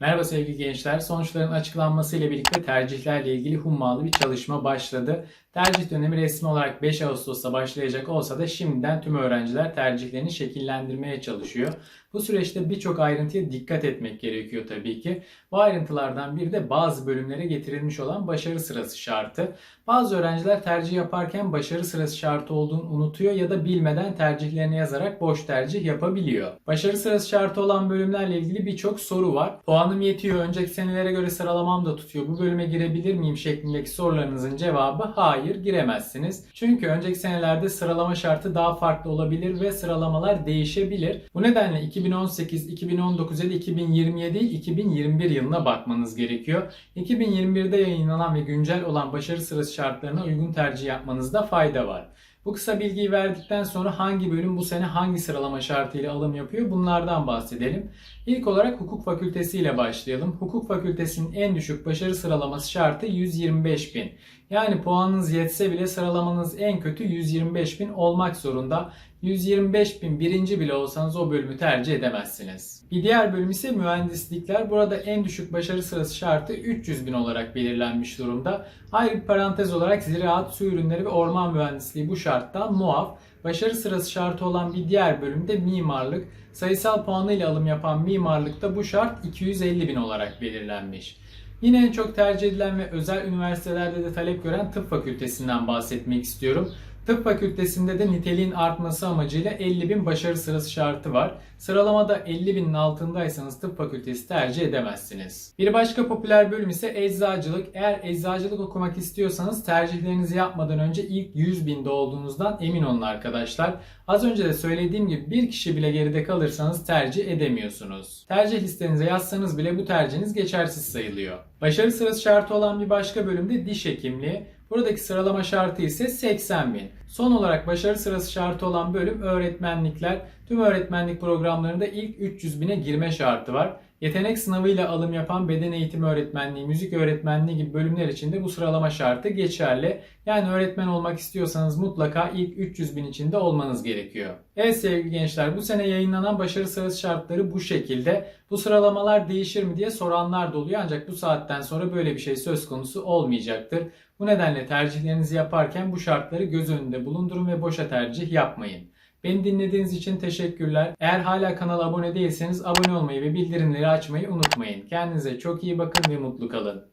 Merhaba sevgili gençler. Sonuçların açıklanması ile birlikte tercihlerle ilgili hummalı bir çalışma başladı. Tercih dönemi resmi olarak 5 Ağustos'ta başlayacak olsa da şimdiden tüm öğrenciler tercihlerini şekillendirmeye çalışıyor. Bu süreçte birçok ayrıntıya dikkat etmek gerekiyor tabii ki. Bu ayrıntılardan biri de bazı bölümlere getirilmiş olan başarı sırası şartı. Bazı öğrenciler tercih yaparken başarı sırası şartı olduğunu unutuyor ya da bilmeden tercihlerini yazarak boş tercih yapabiliyor. Başarı sırası şartı olan bölümlerle ilgili birçok soru var. Puanım yetiyor, önceki senelere göre sıralamam da tutuyor, bu bölüme girebilir miyim şeklindeki sorularınızın cevabı hayır giremezsiniz. Çünkü önceki senelerde sıralama şartı daha farklı olabilir ve sıralamalar değişebilir. Bu nedenle 2018, 2019 ya da 2027, 2021 yılına bakmanız gerekiyor. 2021'de yayınlanan ve güncel olan başarı sırası şartlarına uygun tercih yapmanızda fayda var. Bu kısa bilgiyi verdikten sonra hangi bölüm bu sene hangi sıralama şartıyla alım yapıyor bunlardan bahsedelim. İlk olarak hukuk fakültesi ile başlayalım. Hukuk fakültesinin en düşük başarı sıralaması şartı 125 bin. Yani puanınız yetse bile sıralamanız en kötü 125 bin olmak zorunda. 125 bin birinci bile olsanız o bölümü tercih edemezsiniz. Bir diğer bölüm ise mühendislikler. Burada en düşük başarı sırası şartı 300 bin olarak belirlenmiş durumda. Ayrı bir parantez olarak ziraat, su ürünleri ve orman mühendisliği bu şarttan muaf. Başarı sırası şartı olan bir diğer bölümde mimarlık. Sayısal puanıyla alım yapan mimarlıkta bu şart 250 bin olarak belirlenmiş. Yine en çok tercih edilen ve özel üniversitelerde de talep gören tıp fakültesinden bahsetmek istiyorum. Tıp fakültesinde de niteliğin artması amacıyla 50 bin başarı sırası şartı var. Sıralamada 50 binin altındaysanız tıp fakültesi tercih edemezsiniz. Bir başka popüler bölüm ise eczacılık. Eğer eczacılık okumak istiyorsanız tercihlerinizi yapmadan önce ilk 100 binde olduğunuzdan emin olun arkadaşlar. Az önce de söylediğim gibi bir kişi bile geride kalırsanız tercih edemiyorsunuz. Tercih listenize yazsanız bile bu tercihiniz geçersiz sayılıyor. Başarı sırası şartı olan bir başka bölümde diş hekimliği. Buradaki sıralama şartı ise 80 bin. Son olarak başarı sırası şartı olan bölüm öğretmenlikler. Tüm öğretmenlik programlarında ilk 300 bine girme şartı var. Yetenek sınavıyla alım yapan beden eğitimi öğretmenliği, müzik öğretmenliği gibi bölümler için de bu sıralama şartı geçerli. Yani öğretmen olmak istiyorsanız mutlaka ilk 300 bin içinde olmanız gerekiyor. Evet sevgili gençler bu sene yayınlanan başarı sırası şartları bu şekilde. Bu sıralamalar değişir mi diye soranlar da oluyor ancak bu saatten sonra böyle bir şey söz konusu olmayacaktır. Bu nedenle tercihlerinizi yaparken bu şartları göz önünde bulundurun ve boşa tercih yapmayın. Beni dinlediğiniz için teşekkürler. Eğer hala kanala abone değilseniz abone olmayı ve bildirimleri açmayı unutmayın. Kendinize çok iyi bakın ve mutlu kalın.